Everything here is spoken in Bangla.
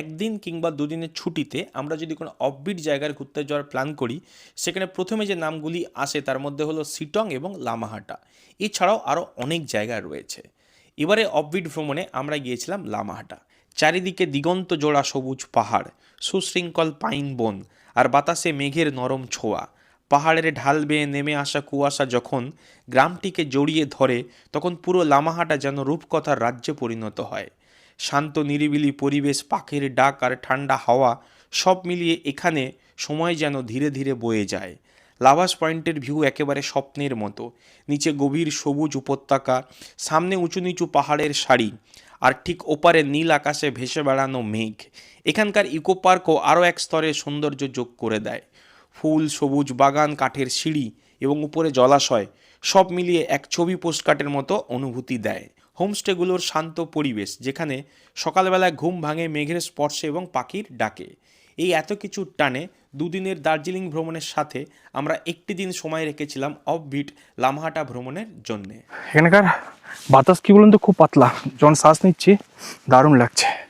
একদিন কিংবা দুদিনের ছুটিতে আমরা যদি কোনো অফবিট জায়গায় ঘুরতে যাওয়ার প্ল্যান করি, সেখানে প্রথমে যে নামগুলি আসে তার মধ্যে হলো সিটং এবং লামাহাটা এছাড়াও আরও অনেক জায়গা রয়েছে। এবারে অফবিট ভ্রমণে আমরা গিয়েছিলাম লামাহাটা চারিদিকে দিগন্ত জোড়া সবুজ পাহাড়, সুশৃঙ্খল পাইন বন আর বাতাসে মেঘের নরম ছোঁয়া। পাহাড়ের ঢাল বেয়ে নেমে আসা কুয়াশা যখন গ্রামটিকে জড়িয়ে ধরে, তখন পুরো লামাহাটা যেন রূপকথার রাজ্যে পরিণত হয়। শান্ত, নিরিবিলি পরিবেশ, পাখির ডাক আর ঠান্ডা হাওয়া সব মিলিয়ে এখানে সময় যেন ধীরে ধীরে বয়ে যায়। লাভাস পয়েন্টের ভিউ একেবারে স্বপ্নের মতো। নিচে গভীর সবুজ উপত্যকা, সামনে উঁচু নিচু পাহাড়ের সারি আর ঠিক ওপারে নীল আকাশে ভেসে বেড়ানো মেঘ। এখানকার ইকো পার্কও আরও এক স্তরের সৌন্দর্য যোগ করে দেয়। ফুল, সবুজ বাগান, কাঠের সিঁড়ি এবং উপরে জলাশয় সব মিলিয়ে এক ছবি পোস্টকার্টের মতো অনুভূতি দেয়। হোমস্টেগুলোর শান্ত পরিবেশ, যেখানে সকালবেলায় ঘুম ভাঙে মেঘের স্পর্শে এবং পাখির ডাকে। এই এত কিছুর টানে দুদিনের দার্জিলিং ভ্রমণের সাথে আমরা একটি দিন সময় রেখেছিলাম অফবিট লামহাটা ভ্রমণের জন্যে। এখানকার বাতাস কি বলুন তো, খুব পাতলা। যখন শ্বাস নিচ্ছি, দারুণ লাগছে।